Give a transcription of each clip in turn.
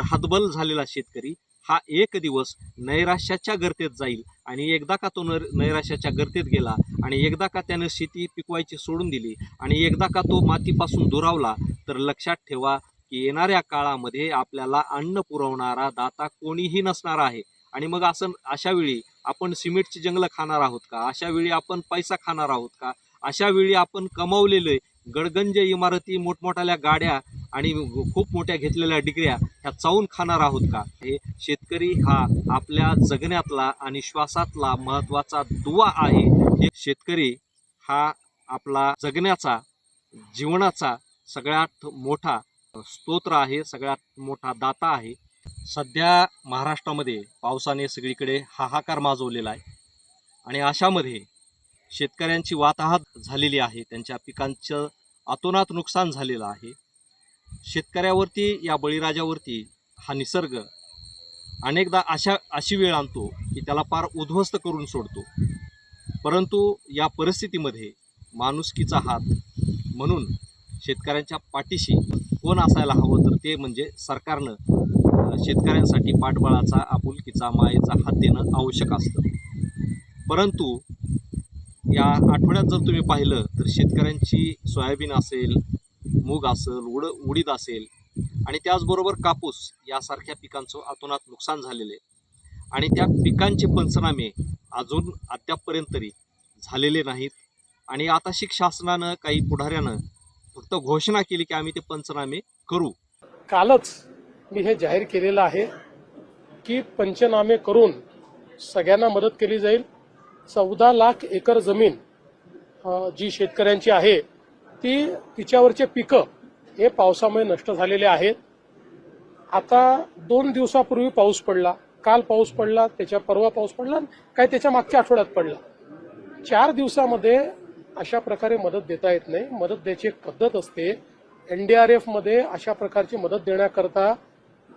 तर हतबल झालेला शेतकरी हा एक दिवस नैराश्याच्या गर्तेत जाईल आणि एकदा का तो नर नैराश्याच्या गर्तेत गेला आणि एकदा का त्यानं शेती पिकवायची सोडून दिली आणि एकदा का तो मातीपासून दुरावला तर लक्षात ठेवा की येणाऱ्या काळामध्ये आपल्याला अन्न पुरवणारा दाता कोणीही नसणार आहे. आणि मग असं अशा वेळी आपण सिमेंटची जंगलं खाणार आहोत का? अशा वेळी आपण पैसा खाणार आहोत का? अशा वेळी आपण कमावलेले गडगंज इमारती मोठमोठ्याल्या गाड्या आणि खूप मोठ्या घेतलेल्या डिग्र्या ह्या चावून खाणार आहोत का? हे शेतकरी हा आपल्या जगण्यातला आणि श्वासातला महत्त्वाचा दुवा आहे. हे शेतकरी हा आपला जगण्याचा जीवनाचा सगळ्यात मोठा स्तोत्र आहे सगळ्यात मोठा दाता आहे. सध्या महाराष्ट्रामध्ये पावसाने सगळीकडे हाहाकार माजवलेला आहे. आणि अशामध्ये शेतकऱ्यांची वाताहत झालेली आहे. त्यांच्या पिकांचं अतोनात नुकसान झालेलं आहे. शेतकऱ्यावरती या बळीराजावरती हा निसर्ग अनेकदा अशा अशी वेळ आणतो की त्याला फार उद्ध्वस्त करून सोडतो. परंतु या परिस्थितीमध्ये माणुसकीचा हात म्हणून शेतकऱ्यांच्या पाठीशी कोण असायला हवं तर ते म्हणजे सरकारनं शेतकऱ्यांसाठी पाठबळाचा आपुलकीचा मायेचा हात देणं आवश्यक असतं. परंतु या आठवड्यात जर तुम्ही पाहिलं तर शेतकऱ्यांची सोयाबीन असेल मूग असेल उड उडीद असेल आणि त्याचबरोबर कापूस यासारख्या पिकांचं अतोनात नुकसान झालेले आहे. आणि त्या पिकांचे पंचनामे अजून अद्यापपर्यंत तरी झालेले नाहीत. आणि आता शासनानं काही पुढाऱ्यानं फक्त घोषणा केली की आम्ही ते पंचनामे करू. कालच मी हे जाहीर केलेलं आहे की पंचनामे करून सगळ्यांना मदत केली जाईल. चौदा लाख एकर जमीन जी शेतकऱ्यांची आहे ती तिच्यावरचे पिकं हे पावसामुळे नष्ट झालेले आहेत. आता दोन दिवसापूर्वी पाऊस पडला काल पाऊस पडला त्याच्या परवा पाऊस पडला काय त्याच्या मागच्या आठवड्यात पडला. चार दिवसामध्ये अशा प्रकारे मदत देता येत नाही. मदत द्यायची एक पद्धत असते. एन डी आर एफमध्ये अशा प्रकारची मदत देण्याकरता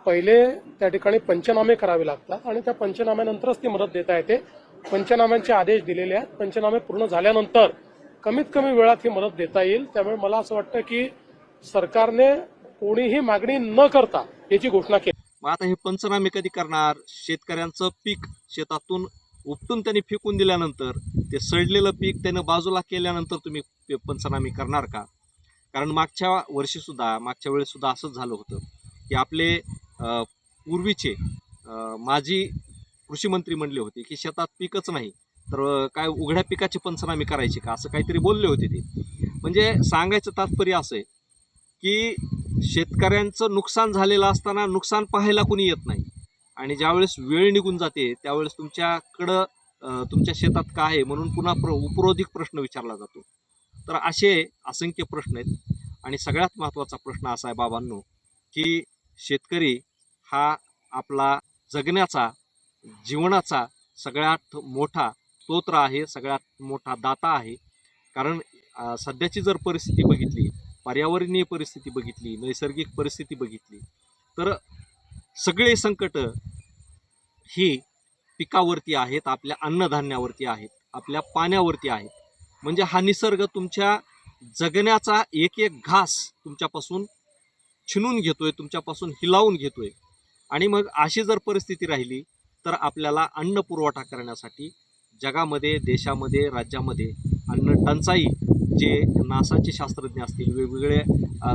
पहिले त्या ठिकाणी पंचनामे करावे लागतात आणि त्या पंचनाम्यानंतरच ती मदत देता येते. पंचनाम्यांचे आदेश दिलेले आहेत. पंचनामे पूर्ण झाल्यानंतर कमीत कमी वेळात ही मदत देता येईल. त्यामुळे मला असं वाटतं की सरकारने कोणीही मागणी न करता याची घोषणा केली. मग आता हे पंचनामे कधी करणार? शेतकऱ्यांचं पीक शेतातून उपटून त्यांनी फेकून दिल्यानंतर ते सडलेलं पीक त्यानं बाजूला केल्यानंतर तुम्ही पंचनामे करणार का? कारण मागच्या वर्षीसुद्धा मागच्या वेळेसुद्धा असंच झालं होतं की आपले पूर्वीचे माजी कृषी मंत्री म्हणले होते की शेतात पीकच नाही तर काय उघड्या पिकाचे पंचनामे करायचे का असं काहीतरी बोलले होते ते. म्हणजे सांगायचं तात्पर्य असं आहे की शेतकऱ्यांचं नुकसान झालेलं असताना नुकसान पाहायला कोणी येत नाही. आणि ज्यावेळेस वेळ निघून जाते त्यावेळेस तुमच्याकडं तुमच्या शेतात काय आहे म्हणून पुन्हा प्र उपरोधिक प्रश्न विचारला जातो. तर असे असंख्य प्रश्न आहेत. आणि सगळ्यात महत्त्वाचा प्रश्न असा आहे बाबांनो की शेतकरी हा आपला जगण्याचा जीवनाचा सगळ्यात मोठा स्तोत्र आहे सगळ्यात मोठा दाता आहे. कारण सध्याची जर परिस्थिती बघितली पर्यावरणीय परिस्थिती बघितली नैसर्गिक परिस्थिती बघितली तर सगळे संकट ही पिकावरती आहेत आपल्या अन्नधान्यावरती आहेत आपल्या पाण्यावरती आहेत. म्हणजे हा निसर्ग तुमच्या जगण्याचा एक एक घास तुमच्यापासून छिनून घेतोय तुमच्यापासून हिलावून घेतोय. आणि मग अशी जर परिस्थिती राहिली तर आपल्याला अन्न पुरवठा करण्यासाठी जगामध्ये देशामध्ये राज्यामध्ये अन्न टंचाई जे नासाचे शास्त्रज्ञ असतील वेगवेगळे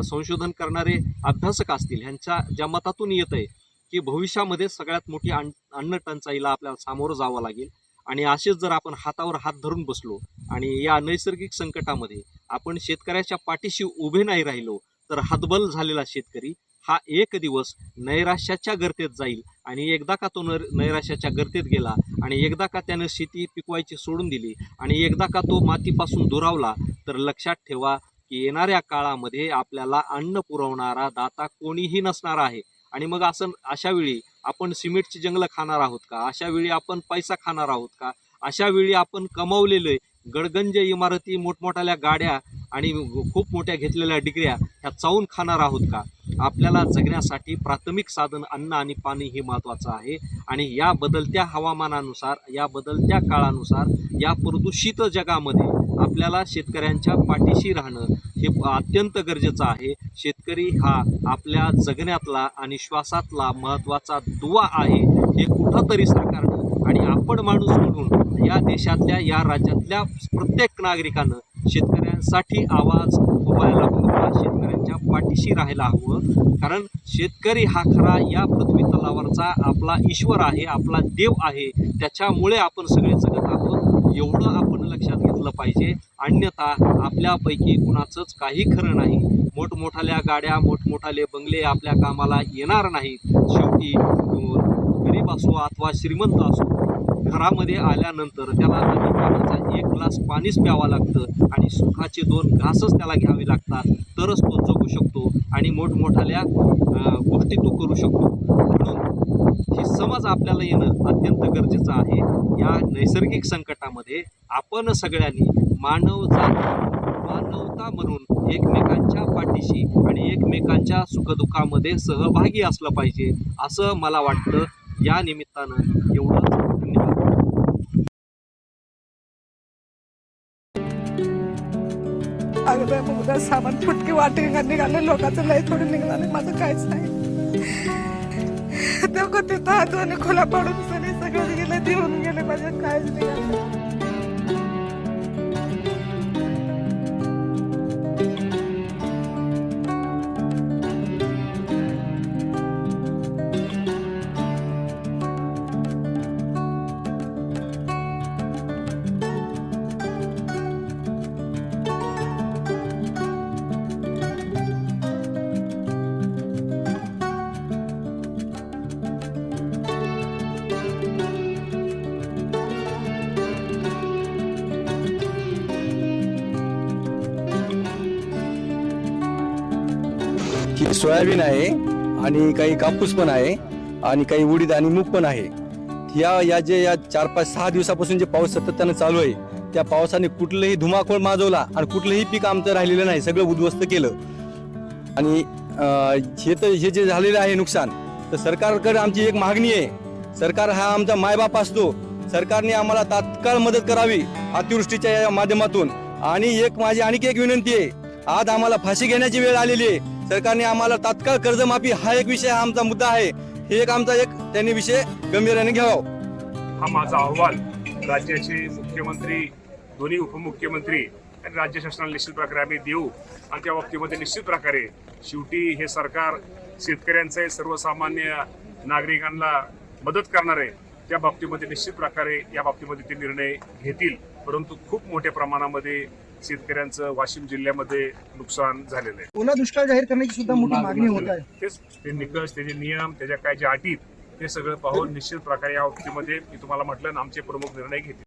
संशोधन करणारे अभ्यासक असतील ह्यांच्या ज्या मतातून येत आहे की भविष्यामध्ये सगळ्यात मोठी अन्न अन्न टंचाईला आपल्याला सामोरं जावं लागेल. आणि असेच जर आपण हातावर हात धरून बसलो आणि या नैसर्गिक संकटामध्ये आपण शेतकऱ्याच्या पाठीशी उभे नाही राहिलो तर हतबल झालेला शेतकरी हा एक दिवस नैराश्याच्या गर्तेत जाईल. आणि एकदा का तो नर नैराश्याच्या गर्तेत गेला आणि एकदा का त्यानं शेती पिकवायची सोडून दिली आणि एकदा का तो मातीपासून दुरावला तर लक्षात ठेवा की येणाऱ्या काळामध्ये आपल्याला अन्न पुरवणारा दाता कोणीही नसणार आहे. आणि मग असं अशा वेळी आपण सिमेंटची जंगलं खाणार आहोत का? अशा वेळी आपण पैसा खाणार आहोत का? अशा वेळी आपण कमावलेले गडगंज इमारती मोठमोठ्याल्या गाड्या आणि खूप मोठ्या घेतलेल्या डिग्र्या ह्या चावून खाणार आहोत का? आपल्याला जगण्यासाठी प्राथमिक साधन अन्न आणि पाणी हे महत्त्वाचं आहे. आणि या बदलत्या हवामानानुसार या बदलत्या काळानुसार या प्रदूषित जगामध्ये आपल्याला शेतकऱ्यांच्या पाठीशी राहणं हे अत्यंत गरजेचं आहे. शेतकरी हा आपल्या जगण्यातला आणि श्वासातला महत्त्वाचा दुवा आहे हे कुठंतरी सरकारनं आणि आपण माणूस म्हणून या देशातल्या या राज्यातल्या प्रत्येक नागरिकानं शेतकऱ्यांसाठी आवाज उभारायला हवा शेतकऱ्यांच्या पाठीशी राहायला हवं. कारण शेतकरी हा खरा या पृथ्वी तलावरचा आपला ईश्वर आहे आपला देव आहे. त्याच्यामुळे आपण सगळे जगत आहोत. एवढं आपण लक्षात घेतलं पाहिजे. अन्यथा आपल्यापैकी कुणाचंच काही खरं नाही. मोठमोठाल्या गाड्या मोठमोठाले बंगले आपल्या कामाला येणार नाहीत. शेवटी गरीब असो अथवा श्रीमंत असो घरामध्ये आल्यानंतर त्याला आधी पाण्याचा एक ग्लास पाणीच प्यावं लागतं आणि सुखाचे दोन घासच त्याला घ्यावे लागतात. तरच तो जगू शकतो आणि मोठमोठाल्या गोष्टी तो करू शकतो. म्हणून ही समज आपल्याला येणं अत्यंत गरजेचं आहे. या नैसर्गिक संकटामध्ये आपण सगळ्यांनी मानवजात मानवता म्हणून एकमेकांच्या पाठीशी आणि एकमेकांच्या सुखदुःखामध्ये सहभागी असलं पाहिजे असं मला वाटतं. या निमित्तानं एवढंच. अगं बाई, सामान फुटकी वाटे निघाले. लोकांचं लय थोडं निघालं. माझं काहीच नाही. तेव्हा तिथं हात आणि खुला पडून सगळे सगळं गेले देऊन गेले. माझ्या काहीच निघालं ही सोयाबीन आहे आणि काही कापूस पण आहे आणि काही उडीद आणि मूग पण आहे. या या जे या चार पाच सहा दिवसापासून जे पाऊस सातत्यानं चालू आहे त्या पावसाने कुठलंही धुमाकूळ माजवला आणि कुठलंही पीक आमचं राहिलेलं नाही सगळं उद्ध्वस्त केलं. आणि हे तर हे जे झालेलं आहे नुकसान तर सरकारकडे आमची एक मागणी आहे. सरकार हा आमचा मायबाप असतो. सरकारने आम्हाला तात्काळ मदत करावी अतिवृष्टीच्या या माध्यमातून. आणि एक माझी आणखी एक विनंती आहे. आज आम्हाला फाशी घेण्याची वेळ आलेली आहे. सरकारने आम्हाला तात्काळ कर्जमाफी हा एक विषय हा आमचा मुद्दा आहे. हे एक आमचा एक त्यांनी विषय गंभीर्याने घ्यावा. हा माझा अहवाल राज्याचे मुख्यमंत्री दोन्ही उपमुख्यमंत्री आणि राज्य शासनाला निश्चित प्रकारे आम्ही देऊ. आणि त्या बाबतीमध्ये निश्चित प्रकारे शेवटी हे सरकार शेतकऱ्यांचं आहे, सर्वसामान्य नागरिकांना मदत करणार आहे त्या बाबतीमध्ये निश्चित प्रकारे या बाबतीमध्ये ते निर्णय घेतील. परंतु खूप मोठ्या प्रमाणामध्ये शेतकऱ्यांचं वाशिम जिल्ह्यामध्ये नुकसान झालेलं आहे. ओला दुष्काळ जाहीर करण्याची सुद्धा मोठी मागणी होत आहे. तेच ते निकष त्याचे नियम त्याच्या काय ज्या अटी ते सगळं पाहून निश्चित प्रकारे या बाबतीमध्ये मी तुम्हाला म्हटलं ना आमचे प्रमुख निर्णय घेतील.